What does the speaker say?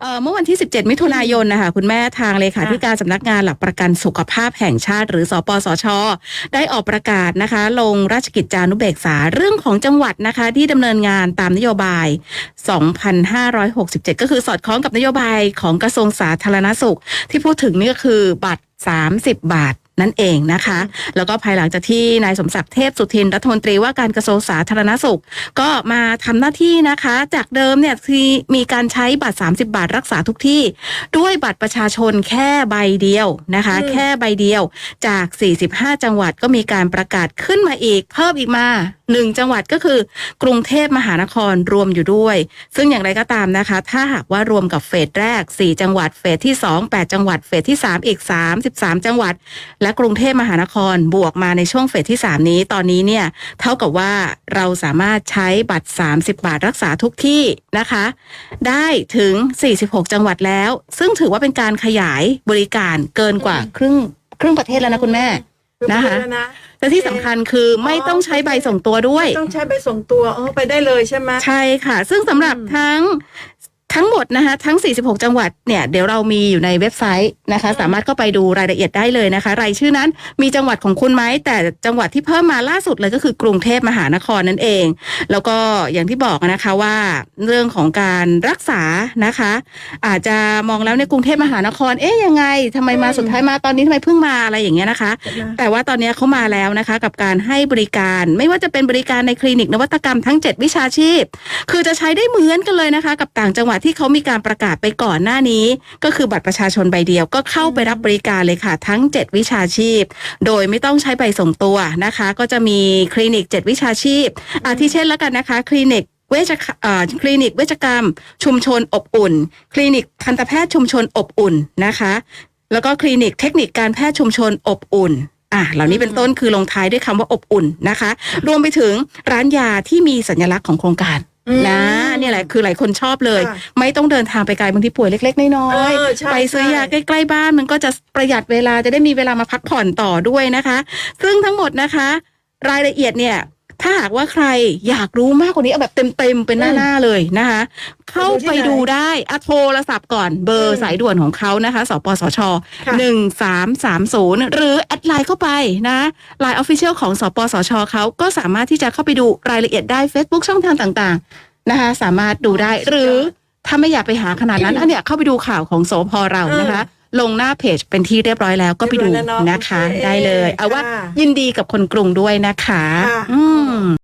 เอ่อเมื่อวันที่ 17 มิถุนายนนะคะคุณแม่ทางเลขาธิการสำนักงานหลักประกันสุขภาพแห่งชาติ หรือสปสช ได้ออกประกาศนะคะ ลงราชกิจจานุเบกษาเรื่องของจังหวัดนะคะ ที่ดำเนินงานตามนโยบาย 2,567 ก็คือสอดคล้องกับนโยบายของกระทรวงสาธารณสุข ที่พูดถึงนี่ก็คือบัตร 30 บาท นั่นเองนะคะ แล้วก็ภายหลังจากที่นายสมศักดิ์เทพสุทินรัฐมนตรีว่าการกระทรวงสาธารณสุข ก็มาทำหน้าที่นะคะ จากเดิมเนี่ยที่มีการใช้บัตร 30 บาทรักษาทุกที่ ด้วยบัตรประชาชนแค่ใบเดียวนะคะอืมแค่ใบเดียวจาก 45 จังหวัดก็มีการประกาศขึ้นมาอีก เพิ่มอีกมาหนึ่งจังหวัดก็คือกรุงเทพมหานครรวมอยู่ด้วย ซึ่งอย่างไรก็ตามนะคะ ถ้าหากว่ารวมกับเฟสแรก 4 จังหวัดเฟสที่ 2 8 จังหวัดเฟสที่ 3 อีก 33 จังหวัดและกรุงเทพมหานครบวกมาในช่วงเฟสที่ 3 นี้ตอนนี้เนี่ยเท่ากับว่าเราสามารถใช้บัตร 30 บาทรักษาทุกที่นะคะ ได้ถึง 46 จังหวัดแล้ว ซึ่งถือว่าเป็นการขยายบริการเกินกว่าครึ่งครึ่งประเทศแล้วนะคุณแม่นะคะเดี๋ยวนะแต่ที่สำคัญคือไม่ต้องใช้ใบส่งตัวด้วยไม่ต้องใช้ใบส่งตัวอ๋อไปได้เลยใช่ไหมใช่ค่ะ ซึ่งสำหรับอืมทั้ง ทั้งหมดนะคะทั้ง 46 จังหวัดเนี่ยเดี๋ยวเรามีอยู่ในเว็บไซต์นะคะ สามารถเข้าไปดูรายละเอียดได้เลยนะคะ รายชื่อนั้นมีจังหวัดของคุณไหมแต่จังหวัดที่เพิ่มมาล่าสุดเลยก็คือกรุงเทพมหานครนั่นเอง แล้วก็อย่างที่บอกนะคะว่าเรื่องของการรักษานะคะ อาจจะมองแล้วในกรุงเทพมหานครเอ๊ะยังไงทำไมมาอืมสุดท้ายมาตอนนี้ทำไมเพิ่งมาอะไรอย่างเงี้ยนะคะใช่ไหมแต่ว่าตอนนี้เขามาแล้วนะคะ กับการให้บริการไม่ว่าจะเป็นบริการในคลินิกนวัตกรรมทั้ง 7 วิชาชีพ คือจะใช้ได้เหมือนกันเลยนะคะ กับต่างจังหวัดที่เขามีการประกาศไปก่อนหน้านี้ ก็คือบัตรประชาชนใบเดียวก็เข้าไปรับบริการเลยค่ะ ทั้ง 7 วิชาชีพ โดยไม่ต้องใช้ใบส่งตัวนะคะ ก็จะมีคลินิก 7 วิชาชีพอาทิเช่นแล้วกันนะคะ คลินิกเวชคลินิกเวชกรรม ชุมชนอบอุ่น คลินิกทันตแพทย์ชุมชนอบอุ่นนะคะ แล้วก็คลินิกเทคนิคการแพทย์ชุมชนอบอุ่นอะเหล่านี้เป็นต้นคือลงท้ายด้วยคำว่าอบอุ่นนะคะ รวมไปถึงร้านยาที่มีสัญลักษณ์ของโครงการ นะเนี่ยแหละคือหลายคนชอบเลยค่ะไม่ต้องเดินทางไปไกลบางทีป่วยเล็ก ๆ น้อยเออใช่ๆไปซื้อยาใช่ใกล้ ๆ บ้านมันก็จะประหยัดเวลาจะได้มีเวลามาพักผ่อนต่อด้วยนะคะ ซึ่งทั้งหมดนะคะ รายละเอียดเนี่ย ถ้าหากว่าใครอยากรู้มากกว่านี้เอาแบบเต็มๆเป็นหน้าๆเลยนะคะ เข้าไปดูได้อะโทรศัพท์ก่อนเบอร์สายด่วนของเขานะคะ สปสชค่ะหนึ่งสามสามศูนย์หรือแอดไลน์เข้าไปนะไลน์ออฟฟิเชียลของสปสชเขาก็สามารถที่จะเข้าไปดูรายละเอียดได้ Facebook ช่องทางต่างๆนะคะ สามารถดูได้หรือถ้าไม่อยากไปหาขนาดนั้นอันเนี้ยเข้าไปดูข่าวของโสพเรานะคะ ลงหน้าเพจเป็นที่เรียบร้อยแล้วก็ไปดูเรียบร้อยแล้วเนอะนะคะโอเคได้เลย เอาว่าค่ะยินดีกับคนกรุงด้วยนะคะค่ะอืม